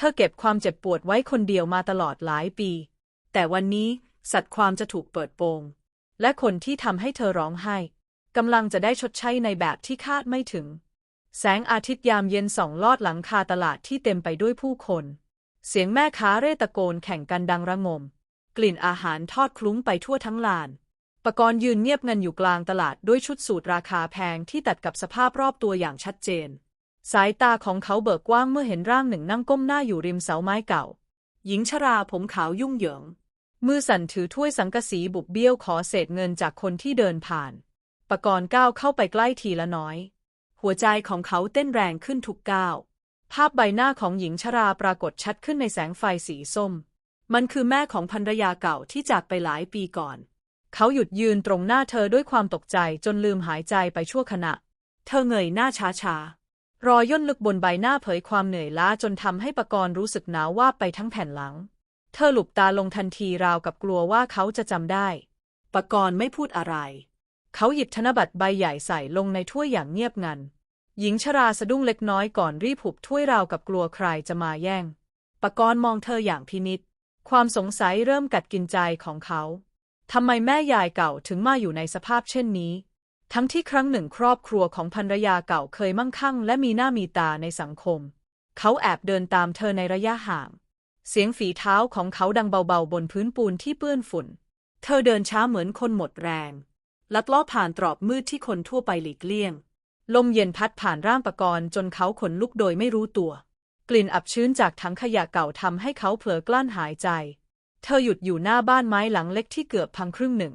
ธอเก็บความเจ็บปวดไว้คนเดียวมาตลอดหลายปี แต่วันนี้สัตว์ความจะถูกเปิดโปง และคนที่ทำให้เธอร้องไห้กำลังจะได้ชดใช้ในแบบที่คาดไม่ถึง แสงอาทิตย์ยามเย็นส่องลอดหลังคาตลาดที่เต็มไปด้วยผู้คน เสียงแม่ค้าเร่ตะโกนแข่งกันดังระงม กลิ่นอาหารทอดคลุ้งไปทั่วทั้งลาน ปกรณ์ยืนเงียบงันอยู่กลางตลาดด้วยชุดสูทราคาแพงที่ตัดกับสภาพรอบตัวอย่างชัดเจน สายตาของเขาเบิกกว้างเมื่อเห็นร่างหนึ่งนั่งก้มหน้าอยู่ริมเสาไม้เก่า หญิงชราผมขาวยุ่งเหยิง มือสั่นถือถ้วยสังกะสีบุบเบี้ยวขอเศษเงินจากคนที่เดินผ่าน ปกรณ์ก้าวเข้าไปใกล้ทีละน้อย หัวใจของเขาเต้นแรงขึ้นทุกก้าว ภาพใบหน้าของหญิงชราปรากฏชัดขึ้นในแสงไฟสีส้ม มันคือแม่ของภรรยาเก่าที่จากไปหลายปีก่อน เขาหยุดยืนตรงหน้าเธอด้วยความตกใจจนลืมหายใจไปชั่วขณะ เธอเงยหน้าช้าๆ รอยย่นลึกบนใบหน้าเผยความเหนื่อยล้าจนทำให้ปกรณ์รู้สึกหนาวว่าไปทั้งแผ่นหลัง เธอหลุบตาลงทันทีราวกับกลัวว่าเขาจะจำได้ ปกรณ์ไม่พูดอะไร เขาหยิบธนบัตรใบใหญ่ใส่ลงในถ้วยอย่างเงียบงัน หญิงชราสะดุ้งเล็กน้อยก่อนรีบหุบถ้วยราวกับกลัวใครจะมาแย่ง ปกรณ์มองเธออย่างพินิษความสงสัยเริ่มกัดกินใจของเขาทำไมแม่ยายเก่าถึงมาอยู่ในสภาพเช่นนี้ ทั้งที่ครั้งหนึ่งครอบครัวของภรรยาเก่าเคยมั่งคั่งและมีหน้ามีตาในสังคม เขาแอบเดินตามเธอในระยะห่าง เสียงฝีเท้าของเขาดังเบาๆ บนพื้นปูนที่เปื้อนฝุ่น เธอเดินช้าเหมือนคนหมดแรง ลัดล้อผ่านตรอกมืดที่คนทั่วไปหลีกเลี่ยง ลมเย็นพัดผ่านร่างปะกรณ์จนเขาขนลุกโดยไม่รู้ตัว กลิ่นอับชื้นจากถังขยะเก่าทำให้เขาเผลอกลั้นหายใจ เธอหยุดอยู่หน้าบ้านไม้หลังเล็กที่เกือบพังครึ่งหนึ่ง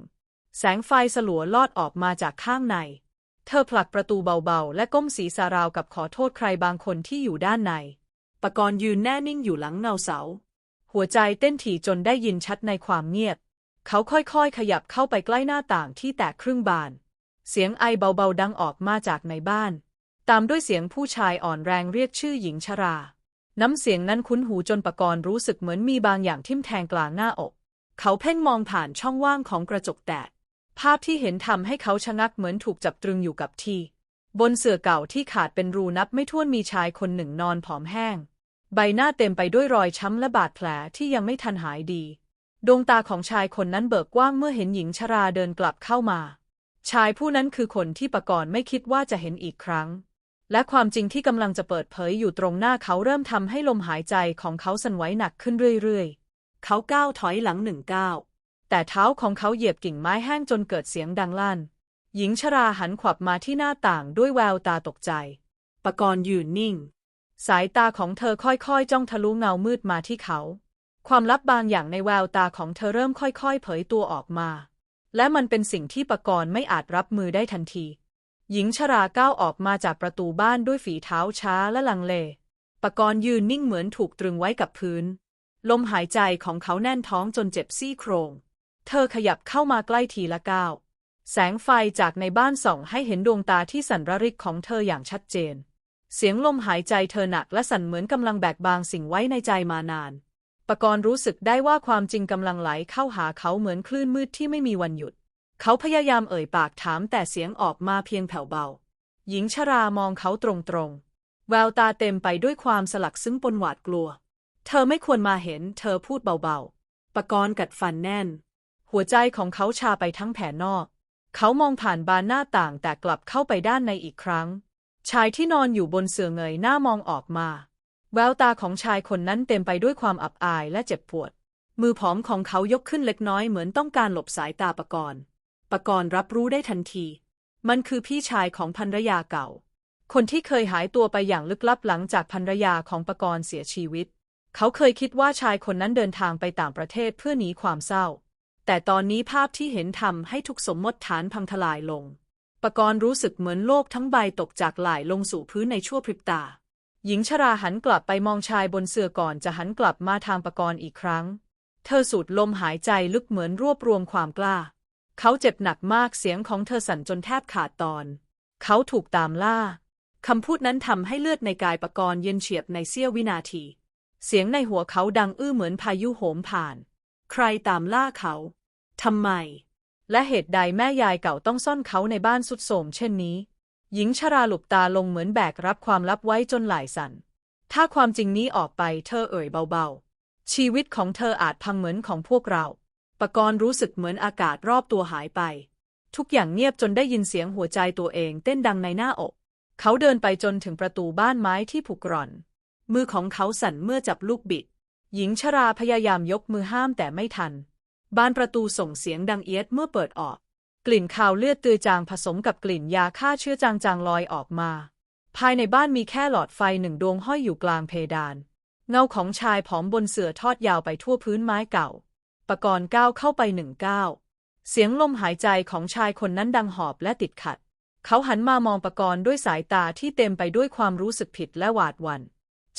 แสงไฟสลัวลอดออกมาจากข้างใน เธอผลักประตูเบาๆ และก้มศีรษะราวกับขอโทษใครบางคนที่อยู่ด้านใน ปกรณ์ยืนแน่นิ่งอยู่หลังเงาเสา หัวใจเต้นถี่จนได้ยินชัดในความเงียบ เขาค่อยๆ ขยับเข้าไปใกล้หน้าต่างที่แตกครึ่งบาน เสียงไอเบาๆ ดังออกมาจากในบ้าน ตามด้วยเสียงผู้ชายอ่อนแรงเรียกชื่อหญิงชรา น้ำเสียงนั้นคุ้นหูจนปกรณ์รู้สึกเหมือนมีบางอย่างทิ่มแทงกลางหน้าอก เขาเพ่งมองผ่านช่องว่างของกระจกแตก ภาพที่เห็นทำให้เขาชะงักเหมือนถูกจับตรึงอยู่กับที่ บนเสื่อเก่าที่ขาดเป็นรูนับไม่ถ้วนมีชายคนหนึ่งนอนผอมแห้ง ใบหน้าเต็มไปด้วยรอยช้ำและบาดแผลที่ยังไม่ทันหายดี ดวงตาของชายคนนั้นเบิกกว้างเมื่อเห็นหญิงชราเดินกลับเข้ามา ชายผู้นั้นคือคนที่ปกรณ์ไม่คิดว่าจะเห็นอีกครั้ง และความจริงที่กำลังจะเปิดเผยอยู่ตรงหน้าเขาเริ่มทำให้ลมหายใจของเขาสั่นไหวหนักขึ้นเรื่อยๆ เขาก้าวถอยหลังหนึ่งก้าว แต่เท้าของเขาเหยียบกิ่งไม้แห้งจนเกิดเสียงดังลั่น หญิงชราหันขวับมาที่หน้าต่างด้วยแววตาตกใจ ปกรณ์ยืนนิ่ง สายตาของเธอค่อยๆ จ้องทะลุเงามืดมาที่เขา ความลับบางอย่างในแววตาของเธอเริ่มค่อยๆ เผยตัวออกมา และมันเป็นสิ่งที่ปกรณ์ไม่อาจรับมือได้ทันที หญิงชราก้าวออกมาจากประตูบ้านด้วยฝีเท้าช้าและลังเล ปกรณ์ยืนนิ่งเหมือนถูกตรึงไว้กับพื้น ลมหายใจของเขาแน่นท้องจนเจ็บซี่โครง เธอขยับเข้ามาใกล้ทีละก้าว แสงไฟจากในบ้านส่องให้เห็นดวงตาที่สั่นระริกของเธออย่างชัดเจน เสียงลมหายใจเธอหนักและสั่นเหมือนกำลังแบกบางสิ่งไว้ในใจมานาน ปกรณ์รู้สึกได้ว่าความจริงกำลังไหลเข้าหาเขาเหมือนคลื่นมืดที่ไม่มีวันหยุด เขาพยายามเอ่ยปากถามแต่เสียงออกมาเพียงแผ่วเบา หญิงชรามองเขาตรงๆ แววตาเต็มไปด้วยความสลักซึ้งปนหวาดกลัว เธอไม่ควรมาเห็น เธอพูดเบาๆ ปกรณ์กัดฟันแน่น หัวใจของเขาชาไปทั้งแผ่นอก เขามองผ่านบานหน้าต่างแต่กลับเข้าไปด้านในอีกครั้ง ชายที่นอนอยู่บนเสื่อเงยหน้ามองออกมา แววตาของชายคนนั้นเต็มไปด้วยความอับอายและเจ็บปวด มือผอมของเขายกขึ้นเล็กน้อยเหมือนต้องการหลบสายตาปกรณ์ปกรณ์รับรู้ได้ทันที มันคือพี่ชายของภรรยาเก่า คนที่เคยหายตัวไปอย่างลึกลับหลังจากภรรยาของปกรณ์เสียชีวิต เขาเคยคิดว่าชายคนนั้นเดินทางไปต่างประเทศเพื่อหนีความเศร้า แต่ตอนนี้ภาพที่เห็นทำให้ทุกสมมติฐานพังทลายลง ปกรณ์รู้สึกเหมือนโลกทั้งใบตกจากหลายลงสู่พื้นในชั่วพริบตา หญิงชราหันกลับไปมองชายบนเสื่อก่อนจะหันกลับมาทางปกรณ์อีกครั้ง เธอสูดลมหายใจลึกเหมือนรวบรวมความกล้า เขาเจ็บหนักมากเสียงของเธอสั่นจนแทบขาดตอน เขาถูกตามล่าคำพูดนั้นทำให้เลือดในกายปกรณ์เย็นเฉียบในเสี้ยววินาที เสียงในหัวเขาดังอื้อเหมือนพายุโหมผ่าน ใครตามล่าเขาทำไม และเหตุใดแม่ยายเก่าต้องซ่อนเขาในบ้านสุดโทรมเช่นนี้ หญิงชราหลุบตาลงเหมือนแบกรับความลับไว้จนหลายสั่น ถ้าความจริงนี้ออกไปเธอเอ่ยเบาๆ ชีวิตของเธออาจพังเหมือนของพวกเรา ปกรณ์รู้สึกเหมือนอากาศรอบตัวหายไป ทุกอย่างเงียบจนได้ยินเสียงหัวใจตัวเองเต้นดังในหน้าอก เขาเดินไปจนถึงประตูบ้านไม้ที่ผุกร่อน มือของเขาสั่นเมื่อจับลูกบิด หญิงชราพยายามยกมือห้ามแต่ไม่ทัน บานประตูส่งเสียงดังเอียดเมื่อเปิดออก กลิ่นคาวเลือดตือจางผสมกับกลิ่นยาฆ่าเชื้อจางๆลอยออกมา ภายในบ้านมีแค่หลอดไฟหนึ่งดวงห้อยอยู่กลางเพดาน เงาของชายผอมบนเสื่อทอดยาวไปทั่วพื้นไม้เก่า ปกรณ์ก้าวเข้าไปหนึ่งก้าวเสียงลมหายใจของชายคนนั้นดังหอบและติดขัด เขาหันมามองปกรณ์ด้วยสายตาที่เต็มไปด้วยความรู้สึกผิดและหวาดหวัน่น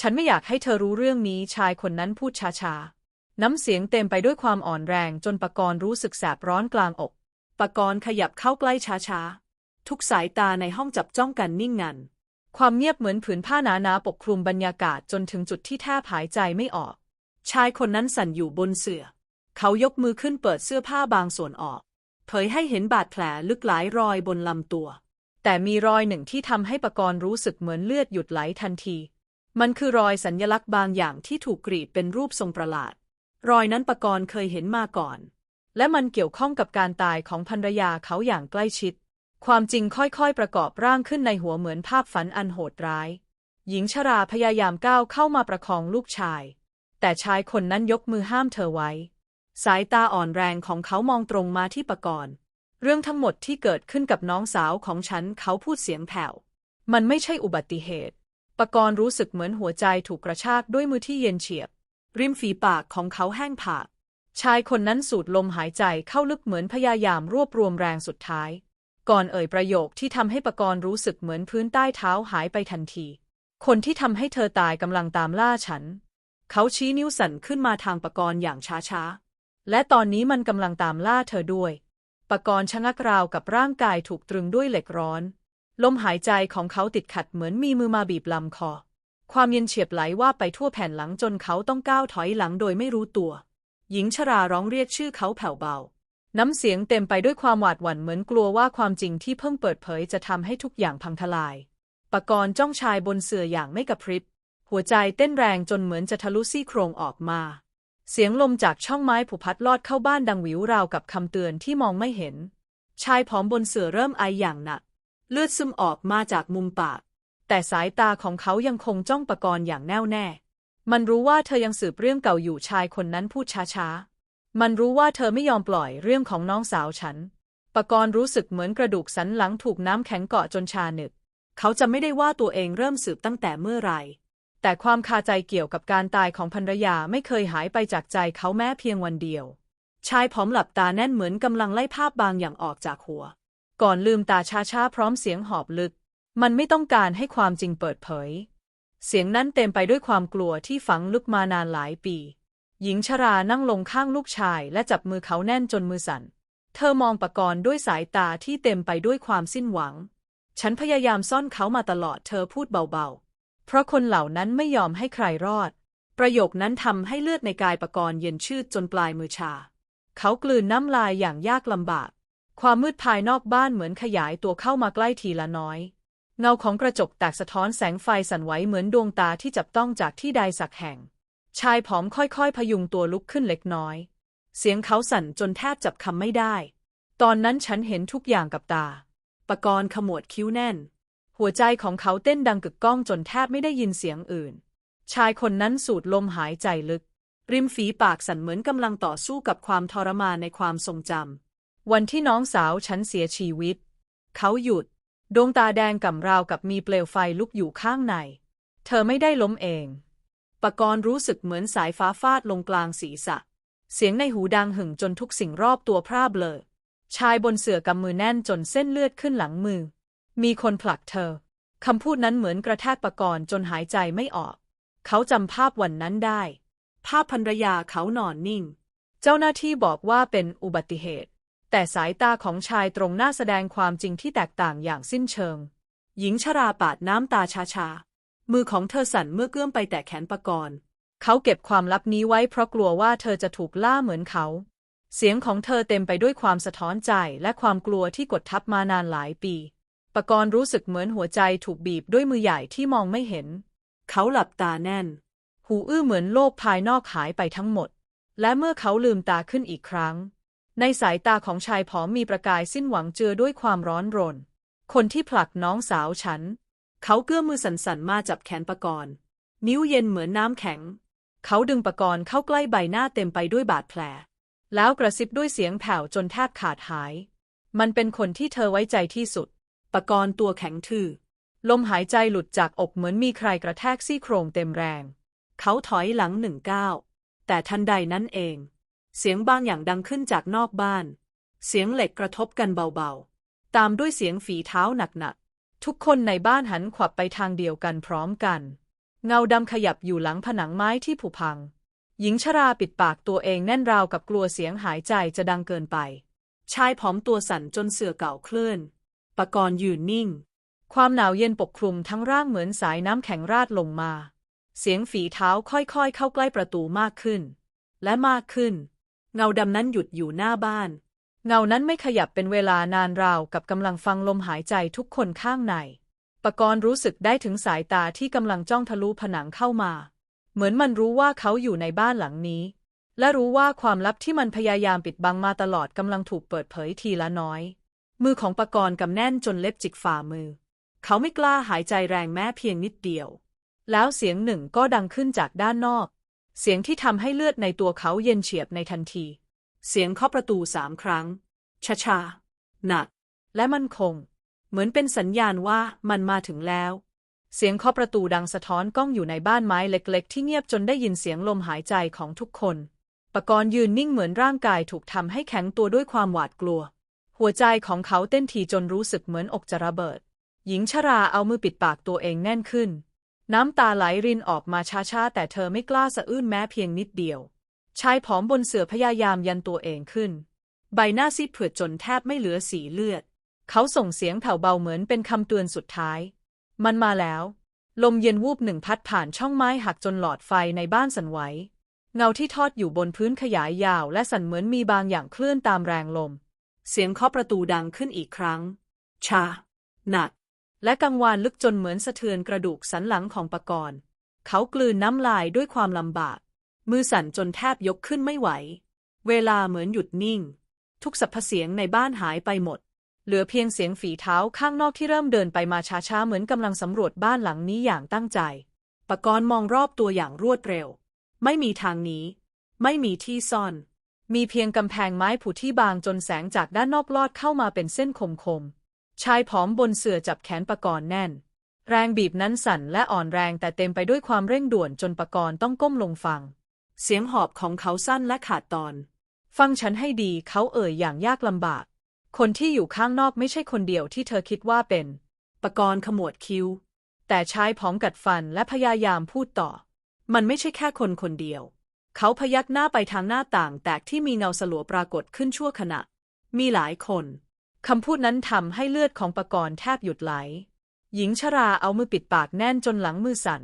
ฉันไม่อยากให้เธอรู้เรื่องนี้ชายคนนั้นพูดช้าๆ น้ำเสียงเต็มไปด้วยความอ่อนแรงจนปกรณ์รู้สึกแสบร้อนกลางอกปกรณ์ขยับเข้าใกล้ช้าๆ ทุกสายตาในห้องจับจ้องกันนิ่งงัน ความเงียบเหมือนผืนผ้าหนาๆปกคลุมบรรยากาศจนถึงจุดที่แทบหายใจไม่ออก ชายคนนั้นสั่นอยู่บนเสื่อ เขายกมือขึ้นเปิดเสื้อผ้าบางส่วนออก เผยให้เห็นบาดแผลลึกหลายรอยบนลำตัว แต่มีรอยหนึ่งที่ทำให้ปกรณ์รู้สึกเหมือนเลือดหยุดไหลทันที มันคือรอยสัญญลักษณ์บางอย่างที่ถูกกรีดเป็นรูปทรงประหลาด รอยนั้นปกรณ์เคยเห็นมาก่อน และมันเกี่ยวข้องกับการตายของภรรยาเขาอย่างใกล้ชิด ความจริงค่อยๆ ประกอบร่างขึ้นในหัวเหมือนภาพฝันอันโหดร้าย หญิงชราพยายามก้าวเข้ามาประคองลูกชาย แต่ชายคนนั้นยกมือห้ามเธอไว้ สายตาอ่อนแรงของเขามองตรงมาที่ปกรณ์เรื่องทั้งหมดที่เกิดขึ้นกับน้องสาวของฉันเขาพูดเสียงแผ่ว มันไม่ใช่อุบัติเหตุ ปกรณ์รู้สึกเหมือนหัวใจถูกกระชากด้วยมือที่เย็นเฉียบ ริมฝีปากของเขาแห้งผาก ชายคนนั้นสูดลมหายใจเข้าลึกเหมือนพยายามรวบรวมแรงสุดท้าย ก่อนเอ่ยประโยคที่ทำให้ปกรณ์รู้สึกเหมือนพื้นใต้เท้าหายไปทันที คนที่ทำให้เธอตายกำลังตามล่าฉัน เขาชี้นิ้วสั่นขึ้นมาทางปกรณ์อย่างช้าๆ และตอนนี้มันกำลังตามล่าเธอด้วย ปกรณ์ชะงักราวกับร่างกายถูกตรึงด้วยเหล็กร้อน ลมหายใจของเขาติดขัดเหมือนมีมือมาบีบลำคอ ความเย็นเฉียบไหลว่าไปทั่วแผ่นหลังจนเขาต้องก้าวถอยหลังโดยไม่รู้ตัว หญิงชราร้องเรียกชื่อเขาแผ่วเบา น้ำเสียงเต็มไปด้วยความหวาดหวั่นเหมือนกลัวว่าความจริงที่เพิ่งเปิดเผยจะทำให้ทุกอย่างพังทลาย ปกรณ์จ้องชายบนเสื่ออย่างไม่กระพริบ หัวใจเต้นแรงจนเหมือนจะทะลุซี่โครงออกมา เสียงลมจากช่องไม้ผุพัดลอดเข้าบ้านดังวิวราวกับคำเตือนที่มองไม่เห็น ชายผอมบนเสื่อเริ่มไออย่างหนัก เลือดซึมออกมาจากมุมปาก แต่สายตาของเขายังคงจ้องปะกรณ์อย่างแน่วแน่ มันรู้ว่าเธอยังสืบเรื่องเก่าอยู่ชายคนนั้นพูดช้าๆ มันรู้ว่าเธอไม่ยอมปล่อยเรื่องของน้องสาวฉันปะกรณ์รู้สึกเหมือนกระดูกสันหลังถูกน้ำแข็งเกาะจนชาหนึบเขาจะไม่ได้ว่าตัวเองเริ่มสืบตั้งแต่เมื่อไหร่แต่ความคาใจเกี่ยวกับการตายของภรรยาไม่เคยหายไปจากใจเขาแม้เพียงวันเดียว ชายผอมหลับตาแน่นเหมือนกำลังไล่ภาพบางอย่างออกจากหัว ก่อนลืมตาช้าๆพร้อมเสียงหอบลึก มันไม่ต้องการให้ความจริงเปิดเผย เสียงนั้นเต็มไปด้วยความกลัวที่ฝังลึกมานานหลายปี หญิงชรานั่งลงข้างลูกชายและจับมือเขาแน่นจนมือสั่น เธอมองปะกรณ์ด้วยสายตาที่เต็มไปด้วยความสิ้นหวัง ฉันพยายามซ่อนเขามาตลอดเธอพูดเบาๆ เพราะคนเหล่านั้นไม่ยอมให้ใครรอด ประโยคนั้นทำให้เลือดในกายปะกรณ์เย็นชืดจนปลายมือชา เขากลืนน้ำลายอย่างยากลำบาก ความมืดภายนอกบ้านเหมือนขยายตัวเข้ามาใกล้ทีละน้อย เงาของกระจกแตกสะท้อนแสงไฟสั่นไหวเหมือนดวงตาที่จับต้องจากที่ใดสักแห่ง ชายผอมค่อยๆ พยุงตัวลุกขึ้นเล็กน้อย เสียงเขาสั่นจนแทบจับคำไม่ได้ ตอนนั้นฉันเห็นทุกอย่างกับตา ปกรณ์ขมวดคิ้วแน่น หัวใจของเขาเต้นดังกึกก้องจนแทบไม่ได้ยินเสียงอื่น ชายคนนั้นสูดลมหายใจลึก ริมฝีปากสั่นเหมือนกำลังต่อสู้กับความทรมานในความทรงจำ วันที่น้องสาวฉันเสียชีวิต เขาหยุด ดวงตาแดงก่ำราวกับมีเปลวไฟลุกอยู่ข้างใน เธอไม่ได้ล้มเองปกรณ์รู้สึกเหมือนสายฟ้าฟาดลงกลางศีรษะ เสียงในหูดังหึ่งจนทุกสิ่งรอบตัวพร่าเบลอ ชายบนเสื่อกำมือแน่นจนเส้นเลือดขึ้นหลังมือ มีคนผลักเธอ คำพูดนั้นเหมือนกระแทกปกรณ์จนหายใจไม่ออก เขาจำภาพวันนั้นได้ ภาพภรรยาเขานอนนิ่ง เจ้าหน้าที่บอกว่าเป็นอุบัติเหตุ แต่สายตาของชายตรงหน้าแสดงความจริงที่แตกต่างอย่างสิ้นเชิง หญิงชราปาดน้ำตาชาๆ มือของเธอสั่นเมื่อเกื้อมไปแตะแขนปกรณ์เขาเก็บความลับนี้ไว้เพราะกลัวว่าเธอจะถูกล่าเหมือนเขา เสียงของเธอเต็มไปด้วยความสะท้อนใจและความกลัวที่กดทับมานานหลายปีปกรณ์รู้สึกเหมือนหัวใจถูกบีบด้วยมือใหญ่ที่มองไม่เห็น เขาหลับตาแน่น หูอื้อเหมือนโลกภายนอกหายไปทั้งหมด และเมื่อเขาลืมตาขึ้นอีกครั้ง ในสายตาของชายผอมมีประกายสิ้นหวังเจือด้วยความร้อนรน คนที่ผลักน้องสาวฉัน เขาเกื้อมือสั่นๆมาจับแขนปกรณ์นิ้วเย็นเหมือนน้ำแข็ง เขาดึงปกรณ์เข้าใกล้ใบหน้าเต็มไปด้วยบาดแผล แล้วกระซิบด้วยเสียงแผ่วจนแทบขาดหาย มันเป็นคนที่เธอไว้ใจที่สุดปกรณ์ตัวแข็งทื่อ ลมหายใจหลุดจากอกเหมือนมีใครกระแทกซี่โครงเต็มแรง เขาถอยหลังหนึ่งก้าวแต่ทันใดนั้นเอง เสียงบางอย่างดังขึ้นจากนอกบ้าน เสียงเหล็กกระทบกันเบาๆ ตามด้วยเสียงฝีเท้าหนักๆ ทุกคนในบ้านหันขวับไปทางเดียวกันพร้อมกัน เงาดำขยับอยู่หลังผนังไม้ที่ผุพัง หญิงชราปิดปากตัวเองแน่นราวกับกลัวเสียงหายใจจะดังเกินไป ชายผอมตัวสั่นจนเสื่อเก่าเคลื่อนปกรณ์ยืนนิ่ง ความหนาวเย็นปกคลุมทั้งร่างเหมือนสายน้ำแข็งราดลงมา เสียงฝีเท้าค่อยๆ เข้าใกล้ประตูมากขึ้น และมากขึ้น เงาดำนั้นหยุดอยู่หน้าบ้าน เงานั้นไม่ขยับเป็นเวลานานราวกับกำลังฟังลมหายใจทุกคนข้างในปกรณ์รู้สึกได้ถึงสายตาที่กำลังจ้องทะลุผนังเข้ามา เหมือนมันรู้ว่าเขาอยู่ในบ้านหลังนี้ และรู้ว่าความลับที่มันพยายามปิดบังมาตลอดกำลังถูกเปิดเผยทีละน้อย มือของปกรณ์กำแน่นจนเล็บจิกฝ่ามือ เขาไม่กล้าหายใจแรงแม้เพียงนิดเดียว แล้วเสียงหนึ่งก็ดังขึ้นจากด้านนอก เสียงที่ทำให้เลือดในตัวเขาเย็นเฉียบในทันที เสียงเคาะประตูสามครั้งช้าๆหนัก และมั่นคง เหมือนเป็นสัญญาณว่ามันมาถึงแล้ว เสียงเคาะประตูดังสะท้อนก้องอยู่ในบ้านไม้เล็กๆ ที่เงียบจนได้ยินเสียงลมหายใจของทุกคนปกรณ์ยืนนิ่งเหมือนร่างกายถูกทำให้แข็งตัวด้วยความหวาดกลัว หัวใจของเขาเต้นทีจนรู้สึกเหมือนอกจะระเบิด หญิงชราเอามือปิดปากตัวเองแน่นขึ้น น้ำตาไหลรินออกมาช้าๆ แต่เธอไม่กล้าสะอื้นแม้เพียงนิดเดียว ชายผอมบนเสือพยายามยันตัวเองขึ้น ใบหน้าซีดเผือดจนแทบไม่เหลือสีเลือด เขาส่งเสียงแผ่วเบาเหมือนเป็นคำเตือนสุดท้าย มันมาแล้ว ลมเย็นวูบหนึ่งพัดผ่านช่องไม้หักจนหลอดไฟในบ้านสั่นไหว เงาที่ทอดอยู่บนพื้นขยายยาวและสั่นเหมือนมีบางอย่างเคลื่อนตามแรงลม เสียงเคาะประตูดังขึ้นอีกครั้ง ชา หนัก และกังวานลึกจนเหมือนสะเทือนกระดูกสันหลังของปกรณ์เขากลืนน้ำลายด้วยความลำบาก มือสั่นจนแทบยกขึ้นไม่ไหว เวลาเหมือนหยุดนิ่ง ทุกสรรพเสียงในบ้านหายไปหมด เหลือเพียงเสียงฝีเท้าข้างนอกที่เริ่มเดินไปมาช้าๆเหมือนกำลังสำรวจบ้านหลังนี้อย่างตั้งใจปกรณ์มองรอบตัวอย่างรวดเร็ว ไม่มีทางหนี้ ไม่มีที่ซ่อน มีเพียงกำแพงไม้ผุที่บางจนแสงจากด้านนอกลอดเข้ามาเป็นเส้นคมๆ ชายผอมบนเสื่อจับแขนปะกรณ์แน่น แรงบีบนั้นสั่นและอ่อนแรงแต่เต็มไปด้วยความเร่งด่วนจนปะกรณ์ต้องก้มลงฟัง เสียงหอบของเขาสั้นและขาดตอน ฟังฉันให้ดีเขาเอ่ยอย่างยากลำบาก คนที่อยู่ข้างนอกไม่ใช่คนเดียวที่เธอคิดว่าเป็นปะกรณ์ขมวดคิ้ว แต่ชายผอมกัดฟันและพยายามพูดต่อ มันไม่ใช่แค่คนคนเดียว เขาพยักหน้าไปทางหน้าต่าง แตกที่มีเงาสลัวปรากฏขึ้นชั่วขณะ มีหลายคน คำพูดนั้นทำให้เลือดของปกรณ์แทบหยุดไหล หญิงชราเอามือปิดปากแน่นจนหลังมือสั่น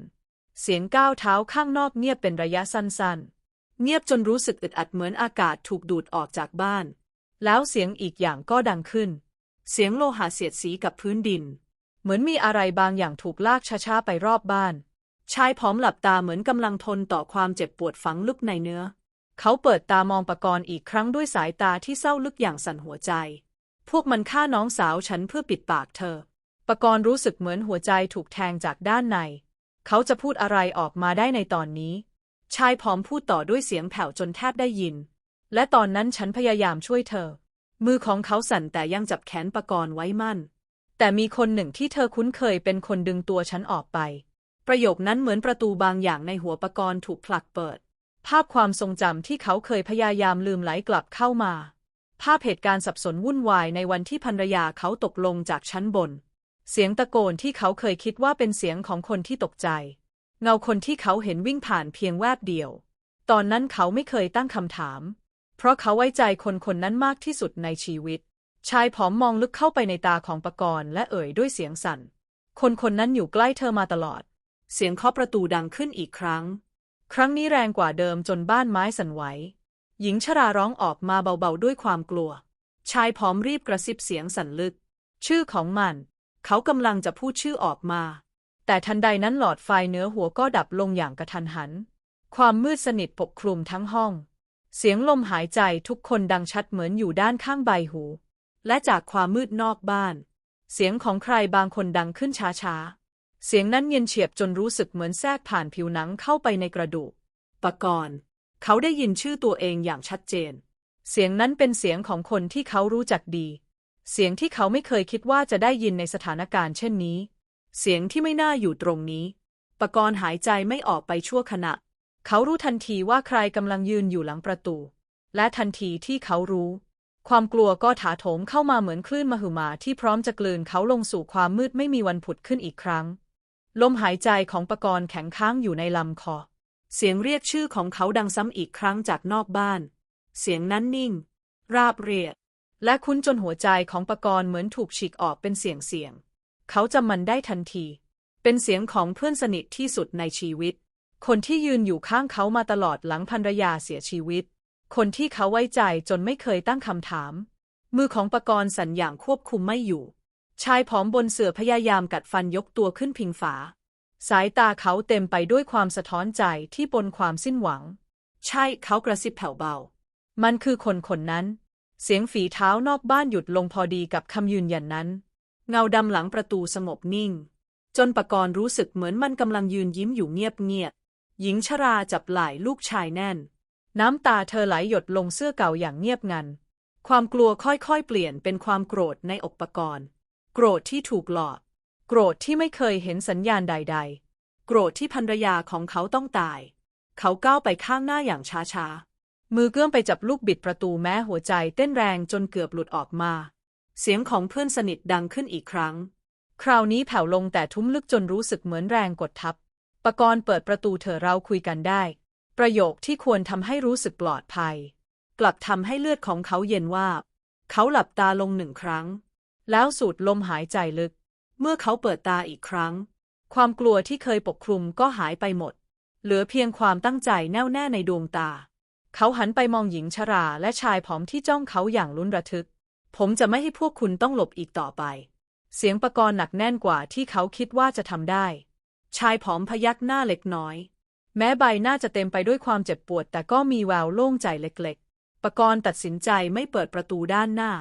เสียงก้าวเท้าข้างนอกเงียบเป็นระยะสั้นๆ เงียบจนรู้สึกอึดอัดเหมือนอากาศถูกดูดออกจากบ้าน แล้วเสียงอีกอย่างก็ดังขึ้น เสียงโลหะเสียดสีกับพื้นดิน เหมือนมีอะไรบางอย่างถูกลากช้าๆไปรอบบ้าน ชายผอมหลับตาเหมือนกำลังทนต่อความเจ็บปวดฝังลึกในเนื้อ เขาเปิดตามองปกรณ์อีกครั้งด้วยสายตาที่เศร้าลึกอย่างสั่นหัวใจ พวกมันฆ่าน้องสาวฉันเพื่อปิดปากเธอ ปกรณ์รู้สึกเหมือนหัวใจถูกแทงจากด้านใน เขาจะพูดอะไรออกมาได้ในตอนนี้ ชายผอมพูดต่อด้วยเสียงแผ่วจนแทบได้ยิน และตอนนั้นฉันพยายามช่วยเธอ มือของเขาสั่นแต่ยังจับแขนปกรณ์ไว้มั่น แต่มีคนหนึ่งที่เธอคุ้นเคยเป็นคนดึงตัวฉันออกไป ประโยคนั้นเหมือนประตูบางอย่างในหัวปกรณ์ถูกผลักเปิด ภาพความทรงจำที่เขาเคยพยายามลืมไหลกลับเข้ามา ภาพเหตุการณ์สับสนวุ่นวายในวันที่ภรรยาเขาตกลงจากชั้นบน เสียงตะโกนที่เขาเคยคิดว่าเป็นเสียงของคนที่ตกใจ เงาคนที่เขาเห็นวิ่งผ่านเพียงแวบเดียว ตอนนั้นเขาไม่เคยตั้งคำถาม เพราะเขาไว้ใจคนคนนั้นมากที่สุดในชีวิต ชายผอมมองลึกเข้าไปในตาของปกรณ์และเอ่ยด้วยเสียงสั่น คนคนนั้นอยู่ใกล้เธอมาตลอด เสียงเคาะประตูดังขึ้นอีกครั้ง ครั้งนี้แรงกว่าเดิมจนบ้านไม้สั่นไหว หญิงชราร้องออกมาเบาๆด้วยความกลัว ชายผอมรีบกระซิบเสียงสั่นลึก ชื่อของมัน เขากำลังจะพูดชื่อออกมา แต่ทันใดนั้นหลอดไฟเหนือหัวก็ดับลงอย่างกระทันหัน ความมืดสนิทปกคลุมทั้งห้อง เสียงลมหายใจทุกคนดังชัดเหมือนอยู่ด้านข้างใบหู และจากความมืดนอกบ้าน เสียงของใครบางคนดังขึ้นช้าๆ เสียงนั้นเย็นเฉียบจนรู้สึกเหมือนแทรกผ่านผิวหนังเข้าไปในกระดูกปะกรณ์ เขาได้ยินชื่อตัวเองอย่างชัดเจน เสียงนั้นเป็นเสียงของคนที่เขารู้จักดี เสียงที่เขาไม่เคยคิดว่าจะได้ยินในสถานการณ์เช่นนี้ เสียงที่ไม่น่าอยู่ตรงนี้ ปกรณ์หายใจไม่ออกไปชั่วขณะ เขารู้ทันทีว่าใครกำลังยืนอยู่หลังประตู และทันทีที่เขารู้ ความกลัวก็ถาโถมเข้ามาเหมือนคลื่นมหึมาที่พร้อมจะกลืนเขาลงสู่ความมืดไม่มีวันผุดขึ้นอีกครั้ง ลมหายใจของปกรณ์แข็งค้างอยู่ในลำคอ เสียงเรียกชื่อของเขาดังซ้ำอีกครั้งจากนอกบ้าน เสียงนั้นนิ่ง ราบเรียบและคุ้นจนหัวใจของปกรณ์เหมือนถูกฉีกออกเป็นเสียงเสียง เขาจำมันได้ทันที เป็นเสียงของเพื่อนสนิทที่สุดในชีวิต คนที่ยืนอยู่ข้างเขามาตลอดหลังภรรยาเสียชีวิต คนที่เขาไว้ใจจนไม่เคยตั้งคำถาม มือของปกรณ์สั่นอย่างควบคุมไม่อยู่ ชายผอมบนเสื่อพยายามกัดฟันยกตัวขึ้นพิงฝา สายตาเขาเต็มไปด้วยความสะท้อนใจที่ปนความสิ้นหวัง ใช่เขากระซิบแผ่วเบา มันคือคนคนนั้น เสียงฝีเท้านอกบ้านหยุดลงพอดีกับคำยืนยันนั้น เงาดำหลังประตูสงบนิ่ง จนปกรณ์รู้สึกเหมือนมันกำลังยืนยิ้มอยู่เงียบเงียบหญิงชราจับไหล่ลูกชายแน่น น้ำตาเธอไหลหยดลงเสื้อเก่าอย่างเงียบงัน ความกลัวค่อยๆเปลี่ยนเป็นความโกรธในอกปกรณ์ โกรธที่ถูกหลอก โกรธที่ไม่เคยเห็นสัญญาณใด ๆ โกรธที่ภรรยาของเขาต้องตาย เขาก้าวไปข้างหน้าอย่างช้าๆ มือเกื้อมไปจับลูกบิดประตูแม้หัวใจเต้นแรงจนเกือบหลุดออกมา เสียงของเพื่อนสนิทดังขึ้นอีกครั้ง คราวนี้แผ่วลงแต่ทุ้มลึกจนรู้สึกเหมือนแรงกดทับ ปกรณ์เปิดประตูเถอเราคุยกันได้ ประโยคที่ควรทำให้รู้สึกปลอดภัย กลับทำให้เลือดของเขาเย็นวาเขาหลับตาลงหนึ่งครั้ง แล้วสูดลมหายใจลึก เมื่อเขาเปิดตาอีกครั้ง ความกลัวที่เคยปกคลุมก็หายไปหมด เหลือเพียงความตั้งใจแน่วแน่ในดวงตา เขาหันไปมองหญิงชราและชายผอมที่จ้องเขาอย่างลุ้นระทึก ผมจะไม่ให้พวกคุณต้องหลบอีกต่อไป เสียงประกรณ์หนักแน่นกว่าที่เขาคิดว่าจะทำได้ ชายผอมพยักหน้าเล็กน้อย แม้ใบหน้าจะเต็มไปด้วยความเจ็บปวด แต่ก็มีแววโล่งใจเล็กๆปะกรณ์ตัดสินใจไม่เปิดประตูด้านหน้า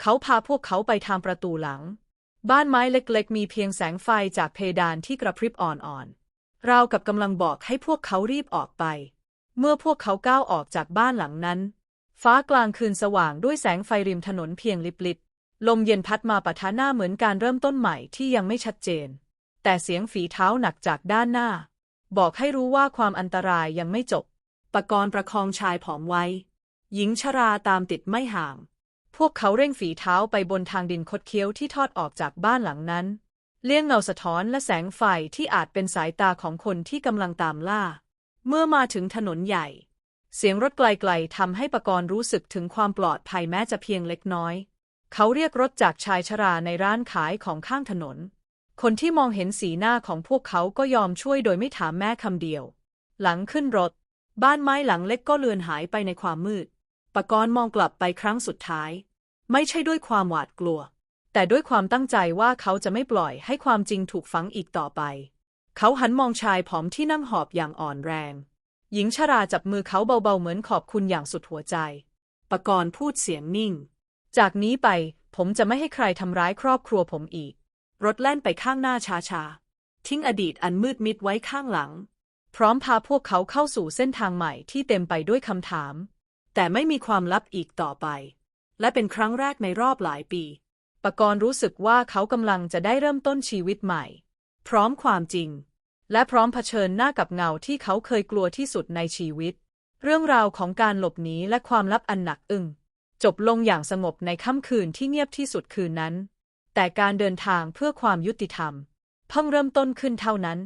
เขาพาพวกเขาไปทางประตูหลัง บ้านไม้เล็กๆ มีเพียงแสงไฟจากเพดานที่กระพริบอ่อนๆ ราวกับกำลังบอกให้พวกเขารีบออกไป เมื่อพวกเขาก้าวออกจากบ้านหลังนั้น ฟ้ากลางคืนสว่างด้วยแสงไฟริมถนนเพียงลิบๆลมเย็นพัดมาปะทะหน้าเหมือนการเริ่มต้นใหม่ที่ยังไม่ชัดเจน แต่เสียงฝีเท้าหนักจากด้านหน้า บอกให้รู้ว่าความอันตรายยังไม่จบปกรณ์ประคองชายผอมไว้ หญิงชราตามติดไม่ห่าง พวกเขาเร่งฝีเท้าไปบนทางดินคดเคี้ยวที่ทอดออกจากบ้านหลังนั้น เลี่ยงเงาสะท้อนและแสงไฟที่อาจเป็นสายตาของคนที่กำลังตามล่า เมื่อมาถึงถนนใหญ่ เสียงรถไกลๆทำให้ปกรณ์รู้สึกถึงความปลอดภัยแม้จะเพียงเล็กน้อย เขาเรียกรถจากชายชราในร้านขายของข้างถนน คนที่มองเห็นสีหน้าของพวกเขาก็ยอมช่วยโดยไม่ถามแม้คำเดียว หลังขึ้นรถ บ้านไม้หลังเล็กก็เลือนหายไปในความมืด ปกรณ์มองกลับไปครั้งสุดท้าย ไม่ใช่ด้วยความหวาดกลัว แต่ด้วยความตั้งใจว่าเขาจะไม่ปล่อยให้ความจริงถูกฝังอีกต่อไป เขาหันมองชายผอมที่นั่งหอบอย่างอ่อนแรง หญิงชราจับมือเขาเบาๆเหมือนขอบคุณอย่างสุดหัวใจ ปกรณ์พูดเสียงนิ่ง จากนี้ไปผมจะไม่ให้ใครทำร้ายครอบครัวผมอีก รถแล่นไปข้างหน้าช้าๆ ทิ้งอดีตอันมืดมิดไว้ข้างหลัง พร้อมพาพวกเขาเข้าสู่เส้นทางใหม่ที่เต็มไปด้วยคำถาม แต่ไม่มีความลับอีกต่อไป และเป็นครั้งแรกในรอบหลายปีปกรณ์รู้สึกว่าเขากำลังจะได้เริ่มต้นชีวิตใหม่ พร้อมความจริง และพร้อมเผชิญหน้ากับเงาที่เขาเคยกลัวที่สุดในชีวิต เรื่องราวของการหลบหนีและความลับอันหนักอึ้งจบลงอย่างสงบในค่ำคืนที่เงียบที่สุดคืนนั้น แต่การเดินทางเพื่อความยุติธรรม เพิ่งเริ่มต้นขึ้นเท่านั้น